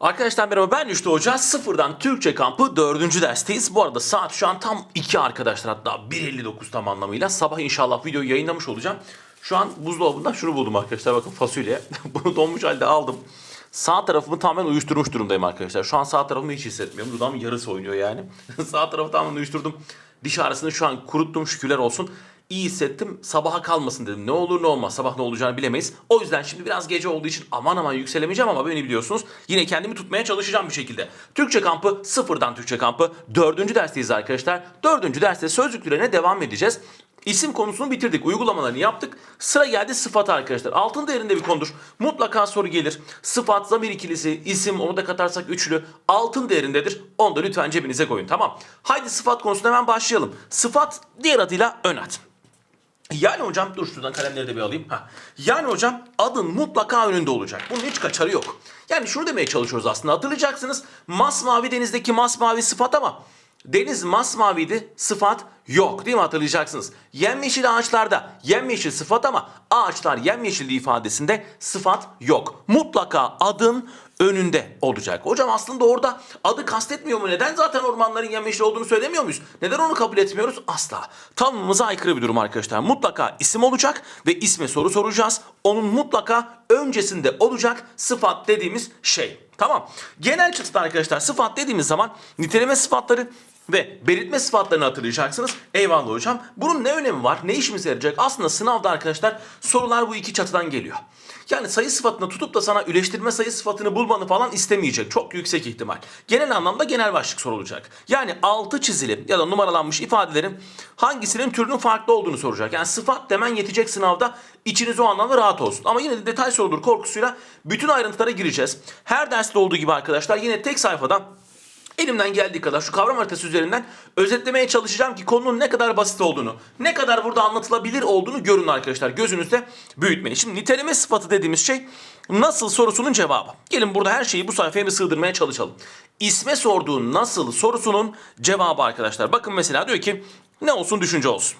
Arkadaşlar merhaba ben Rüştü Hoca. Sıfırdan Türkçe kampı dördüncü dersteyiz. Bu arada saat şu an tam 2 arkadaşlar hatta 1.59 tam anlamıyla. Sabah inşallah videoyu yayınlamış olacağım. Şu an buzdolabından şunu buldum arkadaşlar bakın fasulye. Bunu donmuş halde aldım. Sağ tarafımı tamamen uyuşturmuş durumdayım arkadaşlar. Şu an sağ tarafımı hiç hissetmiyorum. Dudağımın yarısı oynuyor yani. sağ tarafı tamamen uyuşturdum. Diş ağrısını şu an kuruttum şükürler olsun. İyi hissettim. Sabaha kalmasın dedim. Ne olur ne olmaz. Sabah ne olacağını bilemeyiz. O yüzden şimdi biraz gece olduğu için aman aman yükselemeyeceğim ama beni biliyorsunuz. Yine kendimi tutmaya çalışacağım bir şekilde. Türkçe kampı sıfırdan Türkçe kampı. Dördüncü dersteyiz arkadaşlar. Dördüncü derste sözlüklerine devam edeceğiz. İsim konusunu bitirdik. Uygulamalarını yaptık. Sıra geldi sıfat arkadaşlar. Altın değerinde bir konudur. Mutlaka soru gelir. Sıfat, zamir ikilisi, isim onu da katarsak üçlü. Altın değerindedir. Onu da lütfen cebinize koyun. Tamam. Haydi sıfat konusuna hemen başlayalım. Sıfat diğer adıyla ön ad. Yani hocam dur şuradan kalemleri de bir alayım. Heh. Yani hocam adın mutlaka önünde olacak. Bunun hiç kaçarı yok. Yani şunu demeye çalışıyoruz aslında. Hatırlayacaksınız masmavi denizdeki masmavi sıfat ama deniz masmaviydi sıfat yok değil mi hatırlayacaksınız. Yemyeşil ağaçlarda yemyeşil sıfat ama ağaçlar yemyeşil ifadesinde sıfat yok. Mutlaka adın önünde olacak. Hocam aslında orada adı kastetmiyor mu? Neden zaten ormanların yemyeşil olduğunu söylemiyor muyuz? Neden onu kabul etmiyoruz? Asla. Tanımımıza aykırı bir durum arkadaşlar. Mutlaka isim olacak ve isme soru soracağız. Onun mutlaka öncesinde olacak sıfat dediğimiz şey. Tamam. Genel çıtıda arkadaşlar sıfat dediğimiz zaman niteleme sıfatları ve belirtme sıfatlarını hatırlayacaksınız. Eyvallah hocam. Bunun ne önemi var? Ne işimize yarayacak? Aslında sınavda arkadaşlar sorular bu iki çatıdan geliyor. Yani sayı sıfatını tutup da sana üleştirme sayı sıfatını bulmanı falan istemeyecek. Çok yüksek ihtimal. Genel anlamda genel başlık sorulacak. Yani altı çizili ya da numaralanmış ifadelerin hangisinin türünün farklı olduğunu soracak. Yani sıfat demen yetecek sınavda. İçiniz o anlamda rahat olsun. Ama yine de detay sorulur korkusuyla bütün ayrıntılara gireceğiz. Her derste olduğu gibi arkadaşlar yine tek sayfada Elimden geldiği kadar şu kavram haritası üzerinden özetlemeye çalışacağım ki konunun ne kadar basit olduğunu, ne kadar burada anlatılabilir olduğunu görün arkadaşlar. Gözünüzde büyütmeyin. Şimdi niteleme sıfatı dediğimiz şey nasıl sorusunun cevabı. Gelin burada her şeyi bu sayfaya bir sığdırmaya çalışalım. İsme sorduğun nasıl sorusunun cevabı arkadaşlar. Bakın mesela diyor ki ne olsun düşünce olsun.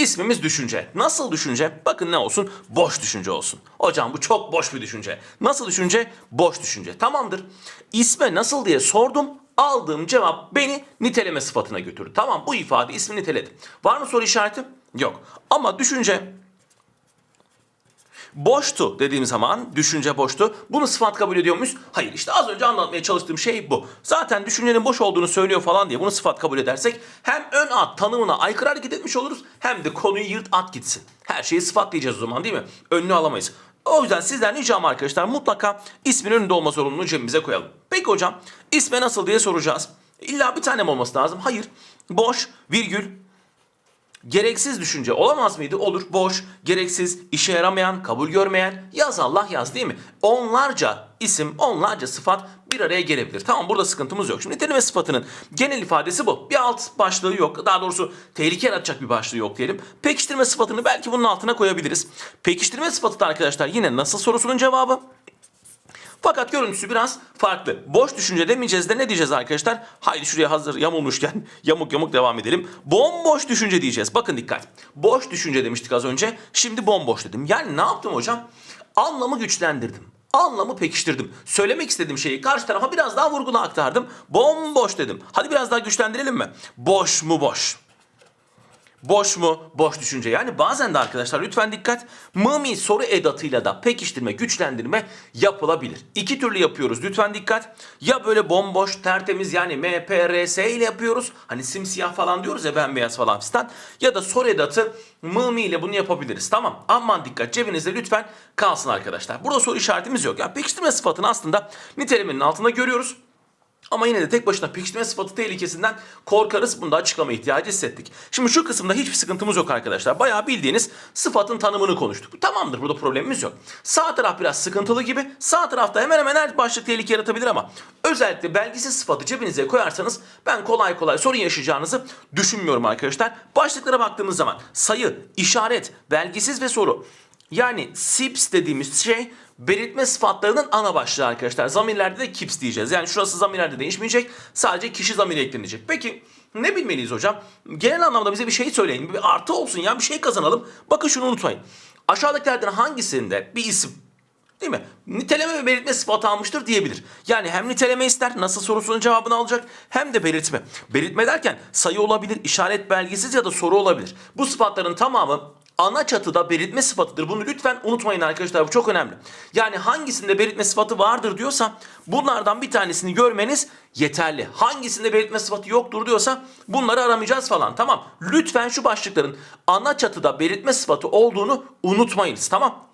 İsmimiz düşünce. Nasıl düşünce? Bakın ne olsun? Boş düşünce olsun. Hocam bu çok boş bir düşünce. Nasıl düşünce? Boş düşünce. Tamamdır. İsme nasıl diye sordum. Aldığım cevap beni niteleme sıfatına götürdü. Tamam bu ifade ismi niteledi. Var mı soru işareti? Yok. Ama düşünce boştu dediğim zaman düşünce boştu. Bunu sıfat kabul ediyor muyuz? Hayır işte az önce anlatmaya çalıştığım şey bu. Zaten düşüncenin boş olduğunu söylüyor falan diye bunu sıfat kabul edersek hem ön ad tanımına aykırı hareket etmiş oluruz hem de konuyu yırt at gitsin. Her şeyi sıfat diyeceğiz o zaman değil mi? Önünü alamayız. O yüzden sizden ricam arkadaşlar mutlaka ismin önünde olma sorumluluğunu cebimize koyalım. Peki hocam isme nasıl diye soracağız. İlla bir tane mi olması lazım? Hayır. Boş, virgül, Gereksiz düşünce olamaz mıydı? Olur. Boş, gereksiz, işe yaramayan, kabul görmeyen. Yaz Allah yaz değil mi? Onlarca isim, onlarca sıfat bir araya gelebilir. Tamam burada sıkıntımız yok. Şimdi niteleme sıfatının genel ifadesi bu. Bir alt başlığı yok. Daha doğrusu tehlike yaratacak bir başlığı yok diyelim. Pekiştirme sıfatını belki bunun altına koyabiliriz. Pekiştirme sıfatı da arkadaşlar yine nasıl sorusunun cevabı. Fakat görüntüsü biraz farklı. Boş düşünce demeyeceğiz de ne diyeceğiz arkadaşlar? Haydi şuraya hazır yamulmuşken yamuk yamuk devam edelim. Bomboş düşünce diyeceğiz. Bakın dikkat. Boş düşünce demiştik az önce. Şimdi bomboş dedim. Yani ne yaptım hocam? Anlamı güçlendirdim. Anlamı pekiştirdim. Söylemek istediğim şeyi karşı tarafa biraz daha vurgulu aktardım. Bomboş dedim. Hadi biraz daha güçlendirelim mi? Boş mu boş? Boş mu? Boş düşünce. Yani bazen de arkadaşlar lütfen dikkat. Mımi soru edatıyla da pekiştirme, güçlendirme yapılabilir. İki türlü yapıyoruz. Lütfen dikkat. Ya böyle bomboş, tertemiz yani MPRS ile yapıyoruz. Hani simsiyah falan diyoruz ya bembeyaz falan fistan. Ya da soru edatı mımi ile bunu yapabiliriz. Tamam. Aman dikkat. Cebinizde lütfen kalsın arkadaşlar. Burada soru işaretimiz yok. Yani pekiştirme sıfatını aslında nitelemenin altında görüyoruz. Ama yine de tek başına pekiştirme sıfatı tehlikesinden korkarız. Bunu da açıklama ihtiyacı hissettik. Şimdi şu kısımda hiçbir sıkıntımız yok arkadaşlar. Bayağı bildiğiniz sıfatın tanımını konuştuk. Tamamdır burada problemimiz yok. Sağ taraf biraz sıkıntılı gibi. Sağ tarafta hemen hemen her başlık tehlike yaratabilir ama özellikle belgisiz sıfatı cebinize koyarsanız ben kolay kolay sorun yaşayacağınızı düşünmüyorum arkadaşlar. Başlıklara baktığımız zaman sayı, işaret, belgisiz ve soru. Yani SIPS dediğimiz şey belirtme sıfatlarının ana başlığı arkadaşlar. Zamirlerde de kips diyeceğiz. Yani şurası zamirlerde değişmeyecek. Sadece kişi zamiri eklenecek. Peki ne bilmeliyiz hocam? Genel anlamda bize bir şey söyleyin. Bir artı olsun ya bir şey kazanalım. Bakın şunu unutmayın. Aşağıdakilerden hangisinde bir isim Değil mi? Niteleme ve belirtme sıfatı almıştır diyebilir. Yani hem niteleme ister, nasıl sorusunun cevabını alacak hem de belirtme. Belirtme derken sayı olabilir, işaret belgesiz ya da soru olabilir. Bu sıfatların tamamı ana çatıda belirtme sıfatıdır. Bunu lütfen unutmayın arkadaşlar bu çok önemli. Yani hangisinde belirtme sıfatı vardır diyorsa bunlardan bir tanesini görmeniz yeterli. Hangisinde belirtme sıfatı yoktur diyorsa bunları aramayacağız falan tamam. Lütfen şu başlıkların ana çatıda belirtme sıfatı olduğunu unutmayınız tamam.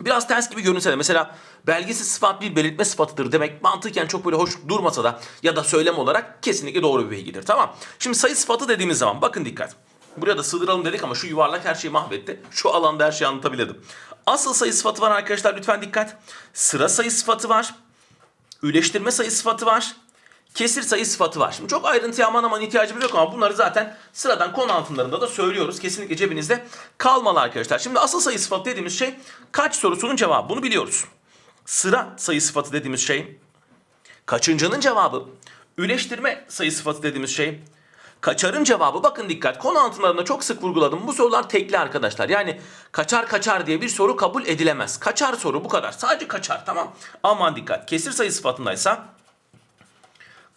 Biraz ters gibi görünse de mesela belgesiz sıfat bir belirtme sıfatıdır demek mantıken çok böyle hoş durmasa da ya da söylem olarak kesinlikle doğru bir bilgidir tamam. Şimdi sayı sıfatı dediğimiz zaman bakın dikkat. Buraya da sığdıralım dedik ama şu yuvarlak her şeyi mahvetti. Şu alanda her şeyi anlatabilirdim. Asıl sayı sıfatı var arkadaşlar lütfen dikkat. Sıra sayı sıfatı var. Üleştirme sayı sıfatı var. Kesir sayı sıfatı var. Şimdi çok ayrıntıya aman aman ihtiyacımız yok ama bunları zaten sıradan konu altınlarında da söylüyoruz. Kesinlikle cebinizde kalmalı arkadaşlar. Şimdi asıl sayı sıfatı dediğimiz şey kaç sorusunun cevabı. Bunu biliyoruz. Sıra sayı sıfatı dediğimiz şey kaçıncının cevabı. Üleştirme sayı sıfatı dediğimiz şey Kaçarın cevabı bakın dikkat konu altınlarında çok sık vurguladım. Bu sorular tekli arkadaşlar. Yani kaçar kaçar diye bir soru kabul edilemez. Kaçar soru bu kadar. Sadece kaçar tamam. Aman dikkat. Kesir sayı sıfatındaysa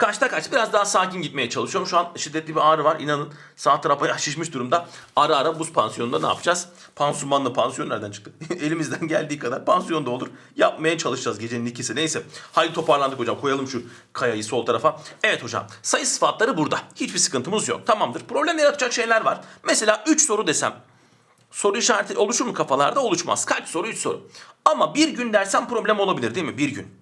Kaçta kaç? Biraz daha sakin gitmeye çalışıyorum. Şu an şiddetli bir ağrı var. İnanın sağ taraf bayağı şişmiş durumda. Ara ara buz pansiyonunda ne yapacağız? Pansumanlı pansiyon nereden çıktı? Elimizden geldiği kadar pansiyonda olur. Yapmaya çalışacağız gecenin ikisi. Neyse. Haydi toparlandık hocam. Koyalım şu kayayı sol tarafa. Evet hocam. Sayı sıfatları burada. Hiçbir sıkıntımız yok. Tamamdır. Problem yaratacak şeyler var. Mesela 3 soru desem. Soru işareti oluşur mu kafalarda? Oluşmaz. Kaç soru? 3 soru. Ama bir gün dersem problem olabilir değil mi? Bir gün.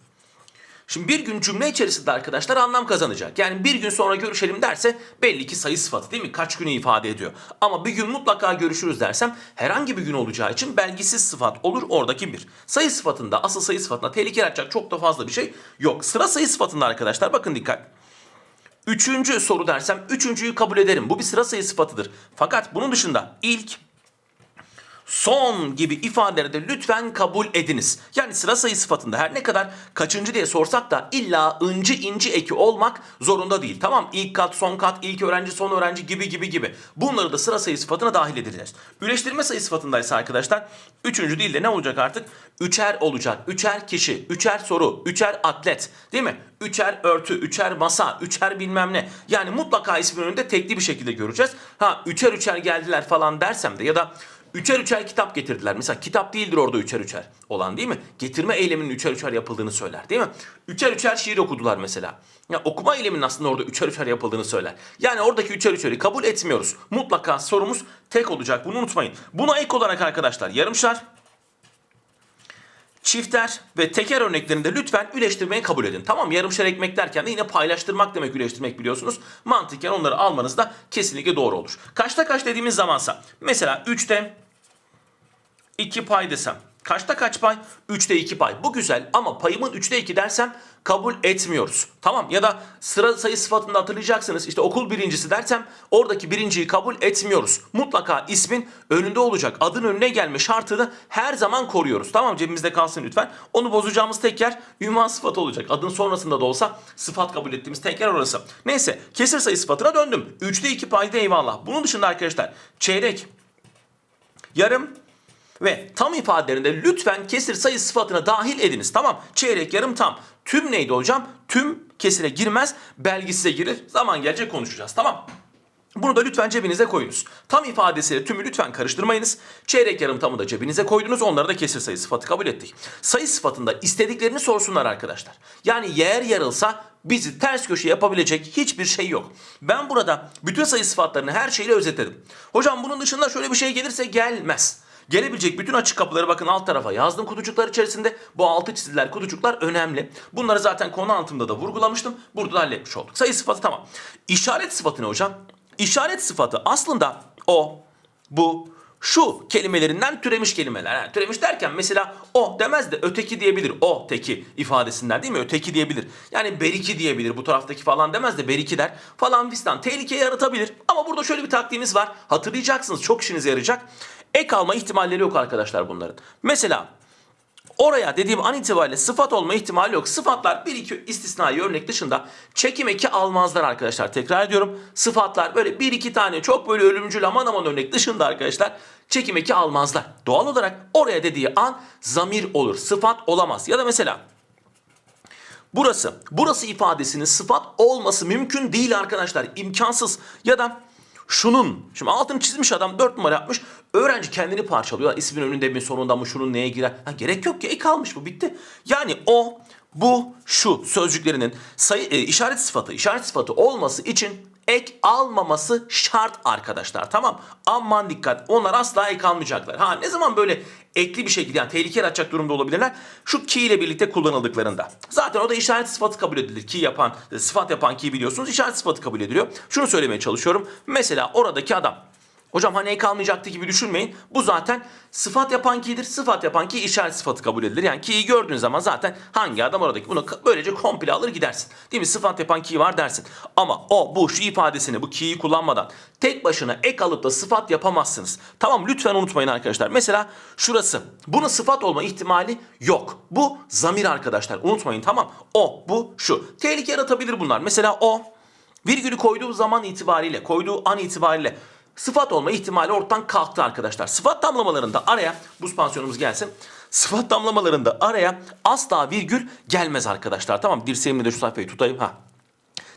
Şimdi bir gün cümle içerisinde arkadaşlar anlam kazanacak. Yani bir gün sonra görüşelim derse belli ki sayı sıfatı değil mi? Kaç günü ifade ediyor. Ama bir gün mutlaka görüşürüz dersem herhangi bir gün olacağı için belgisiz sıfat olur oradaki bir. Sayı sıfatında asıl sayı sıfatında tehlike yaratacak çok da fazla bir şey yok. Sıra sayı sıfatında arkadaşlar bakın dikkat. Üçüncü soru dersem üçüncüyü kabul ederim. Bu bir sıra sayı sıfatıdır. Fakat bunun dışında ilk, son gibi ifadeleri de lütfen kabul ediniz. Yani sıra sayı sıfatında her ne kadar kaçıncı diye sorsak da illa ıncı inci eki olmak zorunda değil. Tamam ilk kat, son kat, ilk öğrenci, son öğrenci gibi gibi gibi. Bunları da sıra sayı sıfatına dahil edeceğiz. Üleştirme sayı sıfatındaysa arkadaşlar üçüncü değil de ne olacak artık? Üçer olacak. Üçer kişi, üçer soru, üçer atlet değil mi? Üçer örtü, üçer masa, üçer bilmem ne. Yani mutlaka ismin önünde tekli bir şekilde göreceğiz. Ha üçer üçer geldiler falan dersem de ya da Üçer üçer kitap getirdiler. Mesela kitap değildir orada üçer üçer olan değil mi? Getirme eyleminin üçer üçer yapıldığını söyler değil mi? Üçer üçer şiir okudular mesela. Ya okuma eyleminin aslında orada üçer üçer yapıldığını söyler. Yani oradaki üçer üçeri kabul etmiyoruz. Mutlaka sorumuz tek olacak. Bunu unutmayın. Buna ek olarak arkadaşlar yarımşar, çifter ve teker örneklerinde lütfen üleştirmeyi kabul edin. Tamam yarımşar ekmek derken de yine paylaştırmak demek üleştirmek biliyorsunuz. Mantıken onları almanız da kesinlikle doğru olur. Kaçta kaç dediğimiz zamansa mesela 3'te 2 pay desem. Kaçta kaç pay? 3'te 2 pay. Bu güzel ama payımın 3'te 2 dersem kabul etmiyoruz. Tamam ya da sıra sayı sıfatında hatırlayacaksınız. İşte okul birincisi dersem oradaki birinciyi kabul etmiyoruz. Mutlaka ismin önünde olacak. Adın önüne gelme şartını her zaman koruyoruz. Tamam cebimizde kalsın lütfen. Onu bozacağımız tek yer ünvan sıfatı olacak. Adın sonrasında da olsa sıfat kabul ettiğimiz tek yer orası. Neyse kesir sayı sıfatına döndüm. 3'te 2 payda eyvallah. Bunun dışında arkadaşlar çeyrek, yarım, ve tam ifadelerinde lütfen kesir sayı sıfatına dahil ediniz. Tamam. Çeyrek, yarım, tam. Tüm neydi hocam? Tüm kesire girmez, belgisize girir. Zaman gelecek konuşacağız. Tamam. Bunu da lütfen cebinize koyunuz. Tam ifadesiyle tümü lütfen karıştırmayınız. Çeyrek yarım tamı da cebinize koydunuz. Onları da kesir sayı sıfatı kabul ettik. Sayı sıfatında istediklerini sorsunlar arkadaşlar. Yani yer yarılsa bizi ters köşe yapabilecek hiçbir şey yok. Ben burada bütün sayı sıfatlarını her şeyle özetledim. Hocam bunun dışında şöyle bir şey gelirse gelmez. Gelebilecek bütün açık kapıları bakın alt tarafa yazdım kutucuklar içerisinde. Bu altı çiziler kutucuklar önemli. Bunları zaten konu altında da vurgulamıştım. Burada da halletmiş olduk. Sayı sıfatı tamam. İşaret sıfatı ne hocam? İşaret sıfatı aslında o, bu, şu kelimelerinden türemiş kelimeler. Yani türemiş derken mesela o demez de öteki diyebilir. O teki ifadesinden değil mi? Öteki diyebilir. Yani beriki diyebilir. Bu taraftaki falan demez de beriki der. Falan fistan. Tehlike yaratabilir. Ama burada şöyle bir taktiğimiz var. Hatırlayacaksınız. Çok işinize yarayacak. Ek alma ihtimalleri yok arkadaşlar bunların. Mesela Oraya dediğim an itibariyle sıfat olma ihtimali yok. Sıfatlar bir iki istisnai örnek dışında çekim eki almazlar arkadaşlar. Tekrar ediyorum. Sıfatlar böyle bir iki tane çok böyle ölümcül aman aman örnek dışında arkadaşlar çekim eki almazlar. Doğal olarak oraya dediği an zamir olur. Sıfat olamaz. Ya da mesela Burası, burası ifadesinin sıfat olması mümkün değil arkadaşlar. İmkansız. Ya da şunun, şimdi altını çizmiş adam 4 numara yapmış. Öğrenci kendini parçalıyor. İsmin önünde mi sonunda mı şunun neye girer? Ha, gerek yok ki ek almış bu bitti. Yani o, bu, şu sözcüklerinin sayı, e, işaret sıfatı, işaret sıfatı olması için ek almaması şart arkadaşlar. Tamam. Aman dikkat. Onlar asla ek almayacaklar. Ha ne zaman böyle ekli bir şekilde yani tehlike yaratacak durumda olabilirler? Şu ki ile birlikte kullanıldıklarında. Zaten o da işaret sıfatı kabul edilir. Ki yapan, sıfat yapan ki biliyorsunuz işaret sıfatı kabul ediliyor. Şunu söylemeye çalışıyorum. Mesela oradaki adam Hocam hani ek almayacaktı gibi düşünmeyin. Bu zaten sıfat yapan ki'dir. Sıfat yapan ki işaret sıfatı kabul edilir. Yani ki'yi gördüğün zaman zaten hangi adam oradaki bunu böylece komple alır gidersin. Değil mi? Sıfat yapan ki var dersin. Ama o bu şu ifadesini bu ki'yi kullanmadan tek başına ek alıp da sıfat yapamazsınız. Tamam lütfen unutmayın arkadaşlar. Mesela şurası. Bunun sıfat olma ihtimali yok. Bu zamir arkadaşlar. Unutmayın tamam. O, bu, şu. Tehlike yaratabilir bunlar. Mesela o virgülü koyduğu zaman itibariyle, koyduğu an itibariyle sıfat olma ihtimali ortadan kalktı arkadaşlar. Sıfat damlamalarında araya buz pansiyonumuz gelsin. Sıfat damlamalarında araya asla virgül gelmez arkadaşlar. Tamam dirseğimle de şu sayfayı tutayım. ha.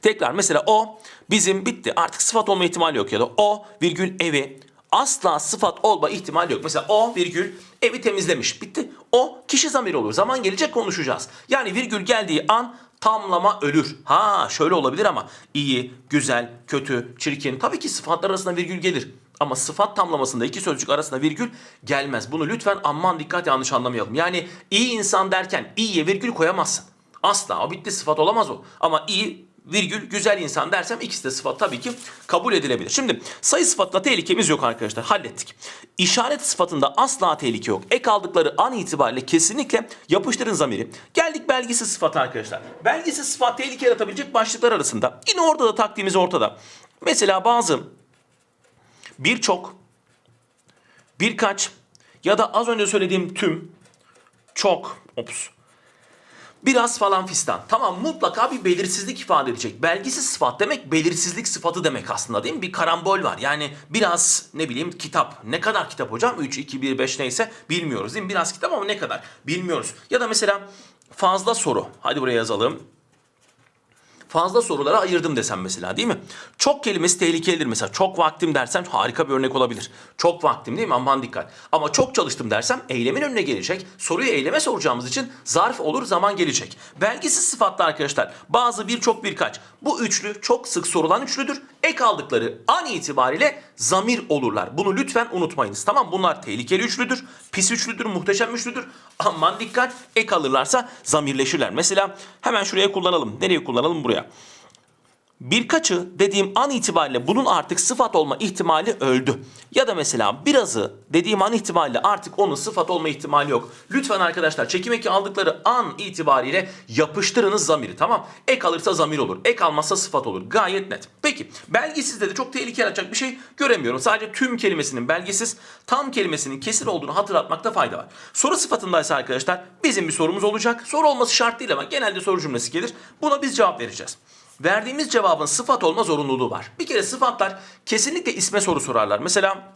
Tekrar mesela o bizim bitti. Artık sıfat olma ihtimali yok ya da o virgül evi asla sıfat olma ihtimali yok. Mesela o virgül evi temizlemiş. Bitti. O kişi zamiri olur. Zaman gelecek konuşacağız. Yani virgül geldiği an tamlama ölür. Ha şöyle olabilir ama iyi, güzel, kötü, çirkin. Tabii ki sıfatlar arasında virgül gelir. Ama sıfat tamlamasında iki sözcük arasında virgül gelmez. Bunu lütfen aman dikkat yanlış anlamayalım. Yani iyi insan derken iyiye virgül koyamazsın. Asla o bitti sıfat olamaz o. Ama iyi virgül güzel insan dersem ikisi de sıfat tabii ki kabul edilebilir. Şimdi sayı sıfatla tehlikemiz yok arkadaşlar hallettik. İşaret sıfatında asla tehlike yok. Ek aldıkları an itibariyle kesinlikle yapıştırın zamiri. Geldik belgisiz sıfat arkadaşlar. Belgisiz sıfat tehlike yaratabilecek başlıklar arasında. Yine orada da taktiğimiz ortada. Mesela bazı birçok birkaç ya da az önce söylediğim tüm çok ops Biraz falan fistan. Tamam mutlaka bir belirsizlik ifade edecek. Belgisiz sıfat demek belirsizlik sıfatı demek aslında değil mi? Bir karambol var. Yani biraz ne bileyim kitap. Ne kadar kitap hocam? 3, 2, 1, 5 neyse bilmiyoruz değil mi? Biraz kitap ama ne kadar bilmiyoruz. Ya da mesela fazla soru. Hadi buraya yazalım fazla sorulara ayırdım desem mesela değil mi? Çok kelimesi tehlikelidir mesela. Çok vaktim dersem harika bir örnek olabilir. Çok vaktim değil mi? Aman dikkat. Ama çok çalıştım dersem eylemin önüne gelecek. Soruyu eyleme soracağımız için zarf olur zaman gelecek. Belgisiz sıfatlı arkadaşlar. Bazı birçok birkaç. Bu üçlü çok sık sorulan üçlüdür. Ek aldıkları an itibariyle zamir olurlar. Bunu lütfen unutmayınız. Tamam bunlar tehlikeli üçlüdür. Pis üçlüdür, muhteşem üçlüdür. Aman dikkat ek alırlarsa zamirleşirler. Mesela hemen şuraya kullanalım. Nereye kullanalım? Buraya. Birkaçı dediğim an itibariyle bunun artık sıfat olma ihtimali öldü. Ya da mesela birazı dediğim an itibariyle artık onun sıfat olma ihtimali yok. Lütfen arkadaşlar çekim eki aldıkları an itibariyle yapıştırınız zamiri tamam. Ek alırsa zamir olur. Ek almazsa sıfat olur. Gayet net. Peki belgesizde de çok tehlike yaratacak bir şey göremiyorum. Sadece tüm kelimesinin belgesiz, tam kelimesinin kesir olduğunu hatırlatmakta fayda var. Soru sıfatındaysa arkadaşlar bizim bir sorumuz olacak. Soru olması şart değil ama genelde soru cümlesi gelir. Buna biz cevap vereceğiz verdiğimiz cevabın sıfat olma zorunluluğu var. Bir kere sıfatlar kesinlikle isme soru sorarlar. Mesela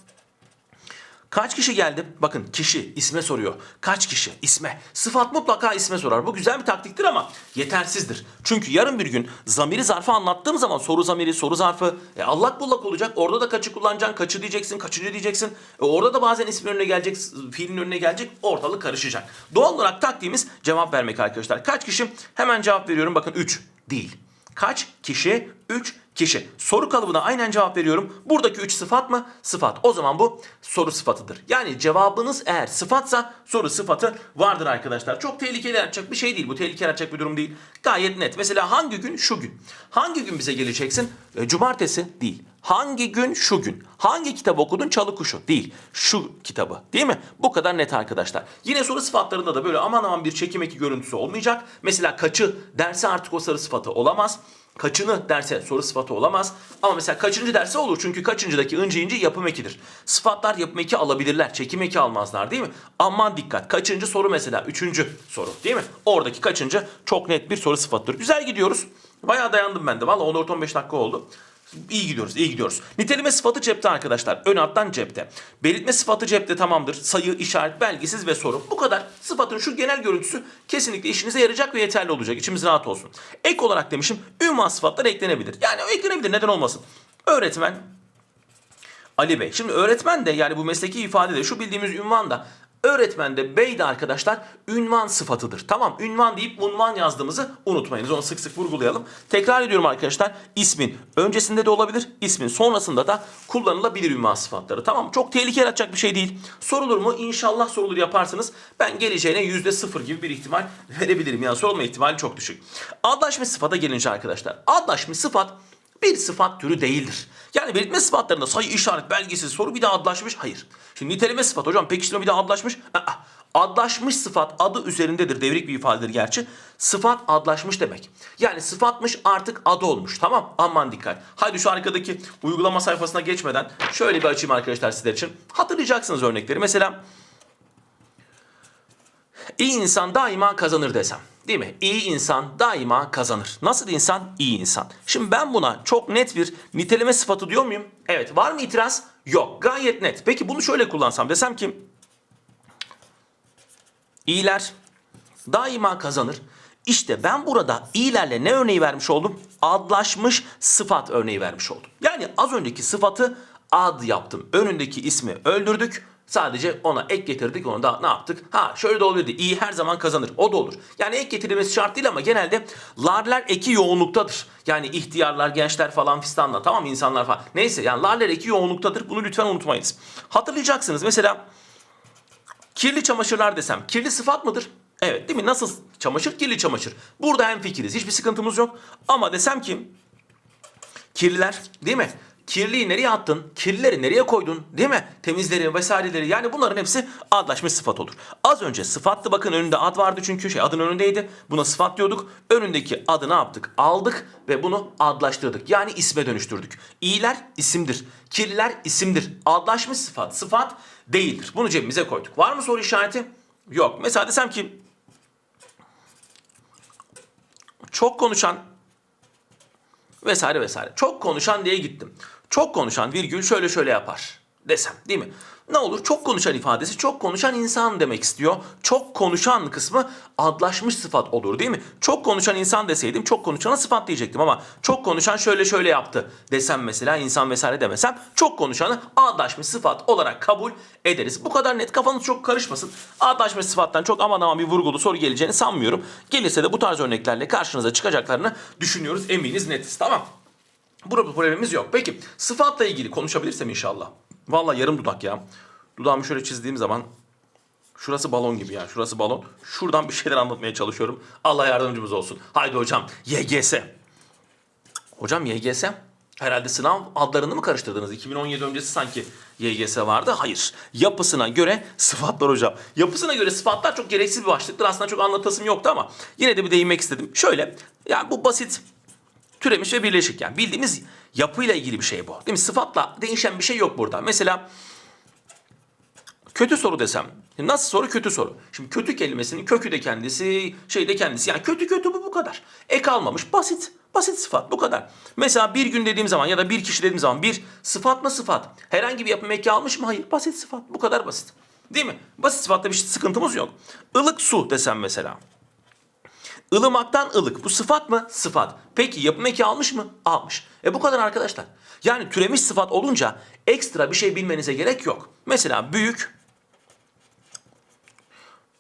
Kaç kişi geldi? Bakın kişi isme soruyor. Kaç kişi? İsme. Sıfat mutlaka isme sorar. Bu güzel bir taktiktir ama yetersizdir. Çünkü yarın bir gün zamiri zarfı anlattığım zaman soru zamiri, soru zarfı e, allak bullak olacak. Orada da kaçı kullanacaksın, kaçı diyeceksin, kaçıncı diyeceksin. E, orada da bazen ismin önüne gelecek, fiilin önüne gelecek. Ortalık karışacak. Doğal olarak taktiğimiz cevap vermek arkadaşlar. Kaç kişi? Hemen cevap veriyorum. Bakın 3 değil. Kaç kişi? 3 kişi. Soru kalıbına aynen cevap veriyorum. Buradaki 3 sıfat mı? Sıfat. O zaman bu soru sıfatıdır. Yani cevabınız eğer sıfatsa soru sıfatı vardır arkadaşlar. Çok tehlikeli yaratacak bir şey değil. Bu tehlikeli yaratacak bir durum değil. Gayet net. Mesela hangi gün? Şu gün. Hangi gün bize geleceksin? E, cumartesi değil. Hangi gün? Şu gün. Hangi kitap okudun? Çalı kuşu. Değil. Şu kitabı. Değil mi? Bu kadar net arkadaşlar. Yine soru sıfatlarında da böyle aman aman bir çekim eki görüntüsü olmayacak. Mesela kaçı derse artık o sarı sıfatı olamaz. Kaçını derse soru sıfatı olamaz. Ama mesela kaçıncı derse olur. Çünkü kaçıncıdaki ıncı inci yapım ekidir. Sıfatlar yapım eki alabilirler. Çekim eki almazlar değil mi? Aman dikkat. Kaçıncı soru mesela? Üçüncü soru değil mi? Oradaki kaçıncı çok net bir soru sıfatıdır. Güzel gidiyoruz. Bayağı dayandım ben de. Valla 14-15 dakika oldu. İyi gidiyoruz, iyi gidiyoruz. Niteleme sıfatı cepte arkadaşlar. Ön alttan cepte. Belirtme sıfatı cepte tamamdır. Sayı, işaret, belgesiz ve soru. Bu kadar. Sıfatın şu genel görüntüsü kesinlikle işinize yarayacak ve yeterli olacak. İçimiz rahat olsun. Ek olarak demişim ünvan sıfatlar eklenebilir. Yani eklenebilir neden olmasın. Öğretmen, Ali Bey. Şimdi öğretmen de yani bu mesleki ifade de şu bildiğimiz ünvan da öğretmen de bey de arkadaşlar ünvan sıfatıdır. Tamam ünvan deyip unvan yazdığımızı unutmayınız. Onu sık sık vurgulayalım. Tekrar ediyorum arkadaşlar. ismin öncesinde de olabilir. ismin sonrasında da kullanılabilir ünvan sıfatları. Tamam çok tehlike yaratacak bir şey değil. Sorulur mu? İnşallah sorulur yaparsınız. Ben geleceğine yüzde sıfır gibi bir ihtimal verebilirim. Yani sorulma ihtimali çok düşük. Adlaşmış sıfata gelince arkadaşlar. Adlaşmış sıfat bir sıfat türü değildir. Yani belirtme sıfatlarında sayı, işaret, belgesiz, soru bir daha adlaşmış. Hayır. Şimdi niteleme sıfat hocam pekiştirme bir daha adlaşmış. Aa, adlaşmış sıfat adı üzerindedir. Devrik bir ifadedir gerçi. Sıfat adlaşmış demek. Yani sıfatmış artık adı olmuş. Tamam aman dikkat. Haydi şu arkadaki uygulama sayfasına geçmeden şöyle bir açayım arkadaşlar sizler için. Hatırlayacaksınız örnekleri. Mesela iyi insan daima kazanır desem. Değil mi? İyi insan daima kazanır. Nasıl insan? İyi insan. Şimdi ben buna çok net bir niteleme sıfatı diyor muyum? Evet. Var mı itiraz? Yok. Gayet net. Peki bunu şöyle kullansam desem ki iyiler daima kazanır. İşte ben burada iyilerle ne örneği vermiş oldum? Adlaşmış sıfat örneği vermiş oldum. Yani az önceki sıfatı ad yaptım. Önündeki ismi öldürdük. Sadece ona ek getirdik. Onu da ne yaptık? Ha şöyle de olabilirdi. İyi her zaman kazanır. O da olur. Yani ek getirilmesi şart değil ama genelde larler eki yoğunluktadır. Yani ihtiyarlar, gençler falan fistanla tamam insanlar falan. Neyse yani larler eki yoğunluktadır. Bunu lütfen unutmayınız. Hatırlayacaksınız. Mesela kirli çamaşırlar desem kirli sıfat mıdır? Evet değil mi? Nasıl çamaşır? Kirli çamaşır. Burada hem fikiriz. Hiçbir sıkıntımız yok. Ama desem ki kirliler değil mi? Kirliyi nereye attın? Kirlileri nereye koydun? Değil mi? Temizleri vesaireleri yani bunların hepsi adlaşmış sıfat olur. Az önce sıfattı bakın önünde ad vardı çünkü şey adın önündeydi. Buna sıfat diyorduk. Önündeki adı ne yaptık? Aldık ve bunu adlaştırdık. Yani isme dönüştürdük. İyiler isimdir. Kirliler isimdir. Adlaşmış sıfat sıfat değildir. Bunu cebimize koyduk. Var mı soru işareti? Yok. Mesela desem ki çok konuşan vesaire vesaire. Çok konuşan diye gittim. Çok konuşan virgül şöyle şöyle yapar desem değil mi? Ne olur çok konuşan ifadesi çok konuşan insan demek istiyor. Çok konuşan kısmı adlaşmış sıfat olur değil mi? Çok konuşan insan deseydim çok konuşana sıfat diyecektim ama çok konuşan şöyle şöyle yaptı desem mesela insan vesaire demesem çok konuşanı adlaşmış sıfat olarak kabul ederiz. Bu kadar net kafanız çok karışmasın. Adlaşmış sıfattan çok aman aman bir vurgulu soru geleceğini sanmıyorum. Gelirse de bu tarz örneklerle karşınıza çıkacaklarını düşünüyoruz eminiz netiz tamam. Burada problemimiz yok. Peki sıfatla ilgili konuşabilirsem inşallah. Vallahi yarım dudak ya. Dudağımı şöyle çizdiğim zaman şurası balon gibi ya. Şurası balon. Şuradan bir şeyler anlatmaya çalışıyorum. Allah yardımcımız olsun. Haydi hocam YGS. Hocam YGS herhalde sınav adlarını mı karıştırdınız? 2017 öncesi sanki YGS vardı. Hayır. Yapısına göre sıfatlar hocam. Yapısına göre sıfatlar çok gereksiz bir başlıktır. Aslında çok anlatasım yoktu ama yine de bir değinmek istedim. Şöyle yani bu basit türemiş ve birleşik yani bildiğimiz yapıyla ilgili bir şey bu. Değil mi? Sıfatla değişen bir şey yok burada. Mesela kötü soru desem. Nasıl soru? Kötü soru. Şimdi kötü kelimesinin kökü de kendisi, şey de kendisi. Yani kötü kötü bu bu kadar. Ek almamış. Basit. Basit sıfat bu kadar. Mesela bir gün dediğim zaman ya da bir kişi dediğim zaman bir sıfat mı sıfat? Herhangi bir yapım eki almış mı? Hayır. Basit sıfat. Bu kadar basit. Değil mi? Basit sıfatta bir sıkıntımız yok. Ilık su desem mesela. Ilımaktan ılık. Bu sıfat mı? Sıfat. Peki yapım eki almış mı? Almış. E bu kadar arkadaşlar. Yani türemiş sıfat olunca ekstra bir şey bilmenize gerek yok. Mesela büyük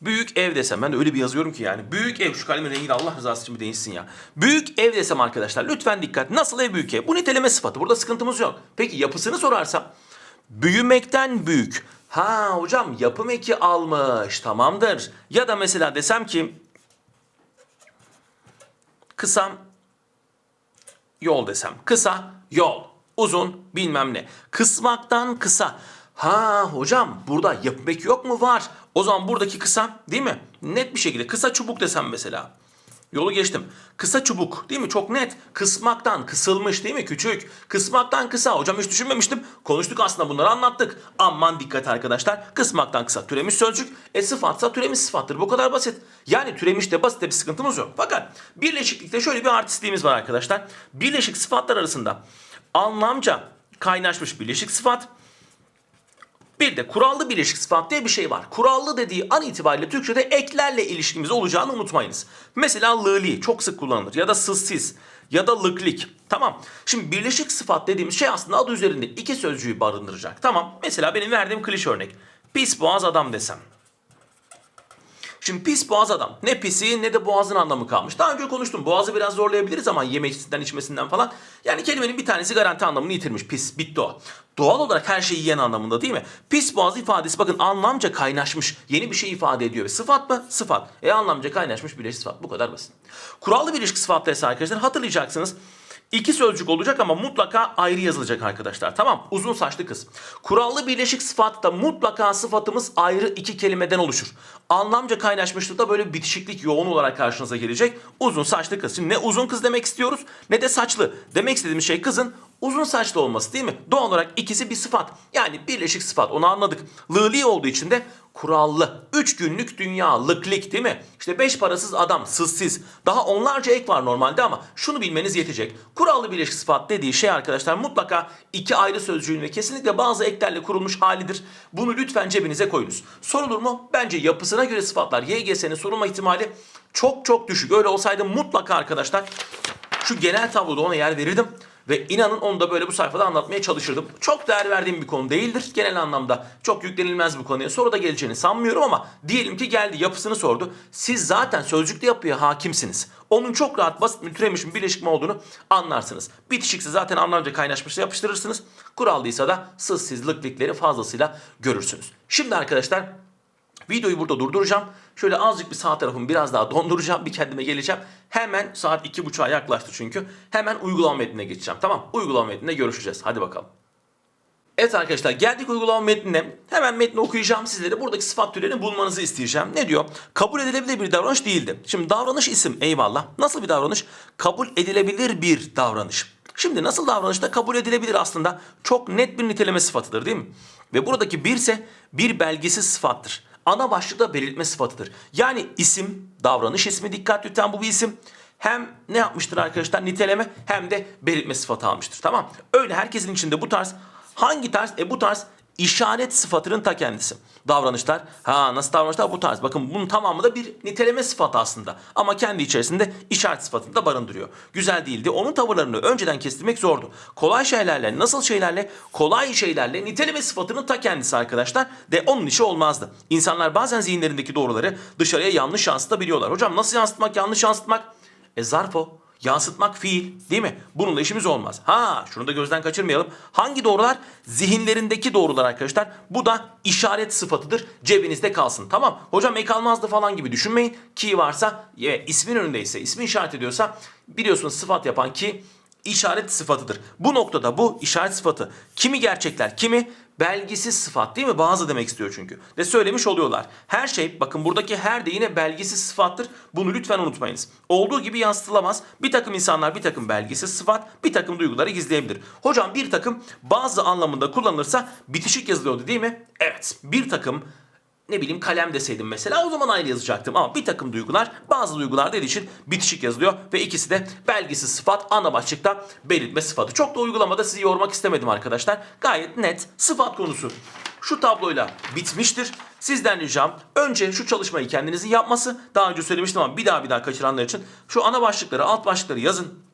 Büyük ev desem ben de öyle bir yazıyorum ki yani. Büyük ev şu kalemin rengiyle Allah rızası için bir değişsin ya. Büyük ev desem arkadaşlar lütfen dikkat. Nasıl ev büyük ev? Bu niteleme sıfatı. Burada sıkıntımız yok. Peki yapısını sorarsam. Büyümekten büyük. Ha hocam yapım eki almış. Tamamdır. Ya da mesela desem ki kısam yol desem. Kısa yol. uzun bilmem ne. Kısmaktan kısa. Ha hocam burada yapım eki yok mu? Var. O zaman buradaki kısa değil mi? Net bir şekilde kısa çubuk desem mesela. Yolu geçtim. Kısa çubuk değil mi? Çok net. Kısmaktan kısılmış değil mi? Küçük. Kısmaktan kısa. Hocam hiç düşünmemiştim. Konuştuk aslında bunları anlattık. Aman dikkat arkadaşlar. Kısmaktan kısa türemiş sözcük. E sıfatsa türemiş sıfattır. Bu kadar basit. Yani türemişte basitte bir sıkıntımız yok. Fakat birleşiklikte şöyle bir artistliğimiz var arkadaşlar. Birleşik sıfatlar arasında anlamca kaynaşmış birleşik sıfat bir de kurallı birleşik sıfat diye bir şey var. Kurallı dediği an itibariyle Türkçe'de eklerle ilişkimiz olacağını unutmayınız. Mesela lıli çok sık kullanılır ya da sızsiz ya da lıklik. Tamam. Şimdi birleşik sıfat dediğimiz şey aslında adı üzerinde iki sözcüğü barındıracak. Tamam. Mesela benim verdiğim klişe örnek. Pis boğaz adam desem. Şimdi pis boğaz adam. Ne pisi ne de boğazın anlamı kalmış. Daha önce konuştum. Boğazı biraz zorlayabiliriz ama yemesinden içmesinden falan. Yani kelimenin bir tanesi garanti anlamını yitirmiş. Pis. Bitti o. Doğal olarak her şeyi yiyen anlamında değil mi? Pis boğaz ifadesi bakın anlamca kaynaşmış. Yeni bir şey ifade ediyor. Sıfat mı? Sıfat. E anlamca kaynaşmış birleşik sıfat. Bu kadar basit. Kurallı birleşik sıfatla ise arkadaşlar hatırlayacaksınız. İki sözcük olacak ama mutlaka ayrı yazılacak arkadaşlar. Tamam uzun saçlı kız. Kurallı birleşik sıfatta mutlaka sıfatımız ayrı iki kelimeden oluşur. Anlamca kaynaşmışlıkta böyle bitişiklik yoğun olarak karşınıza gelecek. Uzun saçlı kız. Şimdi ne uzun kız demek istiyoruz ne de saçlı. Demek istediğimiz şey kızın uzun saçlı olması değil mi? Doğal olarak ikisi bir sıfat. Yani birleşik sıfat onu anladık. Lığli olduğu için de kurallı. Üç günlük dünya, lıklik değil mi? İşte beş parasız adam, sızsız. Daha onlarca ek var normalde ama şunu bilmeniz yetecek. Kurallı birleşik sıfat dediği şey arkadaşlar mutlaka iki ayrı sözcüğün ve kesinlikle bazı eklerle kurulmuş halidir. Bunu lütfen cebinize koyunuz. Sorulur mu? Bence yapısına göre sıfatlar YGS'nin sorulma ihtimali çok çok düşük. Öyle olsaydı mutlaka arkadaşlar şu genel tabloda ona yer verirdim. Ve inanın onu da böyle bu sayfada anlatmaya çalışırdım. Çok değer verdiğim bir konu değildir. Genel anlamda çok yüklenilmez bu konuya. Soru da geleceğini sanmıyorum ama diyelim ki geldi yapısını sordu. Siz zaten sözcükte yapıya hakimsiniz. Onun çok rahat basit mi türemiş mi birleşik mi olduğunu anlarsınız. Bitişikse zaten anlamca kaynaşmışsa yapıştırırsınız. Kurallıysa da sızsızlıklikleri fazlasıyla görürsünüz. Şimdi arkadaşlar Videoyu burada durduracağım. Şöyle azıcık bir sağ tarafımı biraz daha donduracağım. Bir kendime geleceğim. Hemen saat iki buçuğa yaklaştı çünkü. Hemen uygulama metnine geçeceğim. Tamam uygulama metninde görüşeceğiz. Hadi bakalım. Evet arkadaşlar geldik uygulama metnine. Hemen metni okuyacağım sizlere. Buradaki sıfat türlerini bulmanızı isteyeceğim. Ne diyor? Kabul edilebilir bir davranış değildi. Şimdi davranış isim eyvallah. Nasıl bir davranış? Kabul edilebilir bir davranış. Şimdi nasıl davranışta kabul edilebilir aslında çok net bir niteleme sıfatıdır değil mi? Ve buradaki bir ise bir belgesi sıfattır. Ana başlıkta belirtme sıfatıdır. Yani isim, davranış ismi dikkat lütfen bu bir isim. Hem ne yapmıştır arkadaşlar niteleme hem de belirtme sıfatı almıştır. Tamam. Öyle herkesin içinde bu tarz hangi tarz? E bu tarz işaret sıfatının ta kendisi. Davranışlar. Ha nasıl davranışlar? Bu tarz. Bakın bunun tamamı da bir niteleme sıfatı aslında. Ama kendi içerisinde işaret sıfatını da barındırıyor. Güzel değildi. Onun tavırlarını önceden kestirmek zordu. Kolay şeylerle, nasıl şeylerle? Kolay şeylerle niteleme sıfatının ta kendisi arkadaşlar. De onun işi olmazdı. İnsanlar bazen zihinlerindeki doğruları dışarıya yanlış yansıtabiliyorlar. Hocam nasıl yansıtmak, yanlış yansıtmak? E zarf o. Yansıtmak fiil değil mi? Bununla işimiz olmaz. Ha şunu da gözden kaçırmayalım. Hangi doğrular? Zihinlerindeki doğrular arkadaşlar. Bu da işaret sıfatıdır. Cebinizde kalsın. Tamam. Hocam ek almazdı falan gibi düşünmeyin. Ki varsa ve ismin önündeyse, ismi işaret ediyorsa biliyorsunuz sıfat yapan ki işaret sıfatıdır. Bu noktada bu işaret sıfatı kimi gerçekler kimi belgisiz sıfat değil mi? Bazı demek istiyor çünkü. Ve söylemiş oluyorlar. Her şey bakın buradaki her de yine belgisiz sıfattır. Bunu lütfen unutmayınız. Olduğu gibi yansıtılamaz. Bir takım insanlar bir takım belgisiz sıfat bir takım duyguları gizleyebilir. Hocam bir takım bazı anlamında kullanılırsa bitişik yazılıyordu değil mi? Evet bir takım ne bileyim kalem deseydim mesela o zaman ayrı yazacaktım. Ama bir takım duygular bazı duygular dediği için bitişik yazılıyor. Ve ikisi de belgisiz sıfat ana başlıkta belirtme sıfatı. Çok da uygulamada sizi yormak istemedim arkadaşlar. Gayet net sıfat konusu. Şu tabloyla bitmiştir. Sizden ricam önce şu çalışmayı kendinizin yapması. Daha önce söylemiştim ama bir daha bir daha kaçıranlar için. Şu ana başlıkları alt başlıkları yazın.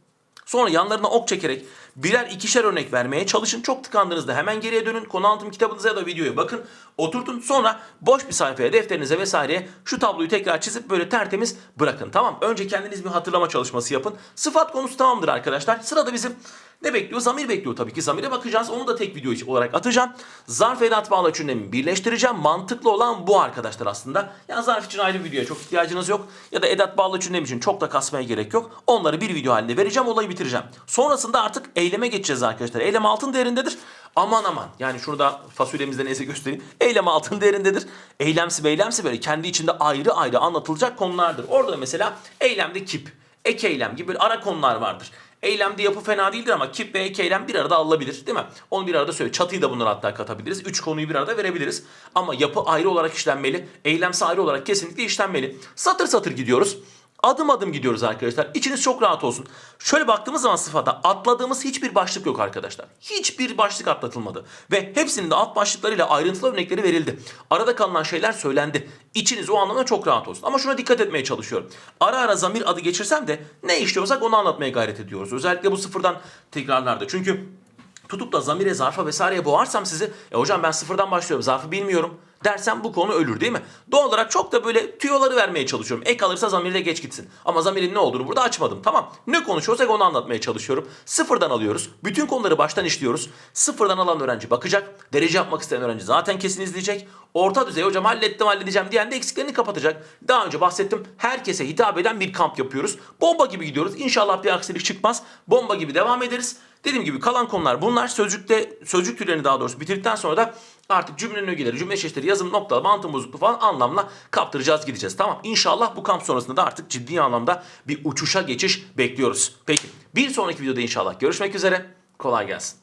Sonra yanlarına ok çekerek birer ikişer örnek vermeye çalışın. Çok tıkandığınızda hemen geriye dönün. Konu anlatım kitabınıza ya da videoya bakın. Oturtun. Sonra boş bir sayfaya, defterinize vesaireye şu tabloyu tekrar çizip böyle tertemiz bırakın. Tamam. Önce kendiniz bir hatırlama çalışması yapın. Sıfat konusu tamamdır arkadaşlar. Sırada bizim ne bekliyor? Zamir bekliyor tabii ki. Zamire bakacağız. Onu da tek video olarak atacağım. Zarf edat bağlaç ünlemi birleştireceğim. Mantıklı olan bu arkadaşlar aslında. Yani zarf için ayrı bir videoya çok ihtiyacınız yok. Ya da edat bağlaç ünlemi için çok da kasmaya gerek yok. Onları bir video halinde vereceğim. Olayı bitireceğim. Sonrasında artık eyleme geçeceğiz arkadaşlar. Eylem altın değerindedir. Aman aman. Yani şurada fasulyemizde neyse göstereyim. Eylem altın değerindedir. Eylemsi beylemsi böyle kendi içinde ayrı ayrı anlatılacak konulardır. Orada mesela eylemde kip, ek eylem gibi ara konular vardır. Eylemde yapı fena değildir ama kip ve ek eylem bir arada alınabilir değil mi? Onu bir arada söyle. Çatıyı da bunlara hatta katabiliriz. Üç konuyu bir arada verebiliriz. Ama yapı ayrı olarak işlenmeli. Eylemse ayrı olarak kesinlikle işlenmeli. Satır satır gidiyoruz. Adım adım gidiyoruz arkadaşlar. İçiniz çok rahat olsun. Şöyle baktığımız zaman sıfata atladığımız hiçbir başlık yok arkadaşlar. Hiçbir başlık atlatılmadı. Ve hepsinin de alt başlıklarıyla ayrıntılı örnekleri verildi. Arada kalınan şeyler söylendi. İçiniz o anlamda çok rahat olsun. Ama şuna dikkat etmeye çalışıyorum. Ara ara zamir adı geçirsem de ne işliyorsak onu anlatmaya gayret ediyoruz. Özellikle bu sıfırdan tekrarlarda. Çünkü tutup da zamire, zarfa vesaireye boğarsam sizi e hocam ben sıfırdan başlıyorum zarfı bilmiyorum dersem bu konu ölür değil mi? Doğal olarak çok da böyle tüyoları vermeye çalışıyorum. Ek alırsa zamirde geç gitsin. Ama zamirin ne olduğunu burada açmadım. Tamam. Ne konuşuyorsak onu anlatmaya çalışıyorum. Sıfırdan alıyoruz. Bütün konuları baştan işliyoruz. Sıfırdan alan öğrenci bakacak. Derece yapmak isteyen öğrenci zaten kesin izleyecek. Orta düzey hocam hallettim halledeceğim diyen de eksiklerini kapatacak. Daha önce bahsettim. Herkese hitap eden bir kamp yapıyoruz. Bomba gibi gidiyoruz. İnşallah bir aksilik çıkmaz. Bomba gibi devam ederiz. Dediğim gibi kalan konular bunlar. Sözcükte sözcük türlerini daha doğrusu bitirdikten sonra da artık cümlenin ögeleri, cümle çeşitleri, yazım noktalı, mantığın bozukluğu falan anlamla kaptıracağız gideceğiz. Tamam İnşallah bu kamp sonrasında da artık ciddi anlamda bir uçuşa geçiş bekliyoruz. Peki bir sonraki videoda inşallah görüşmek üzere. Kolay gelsin.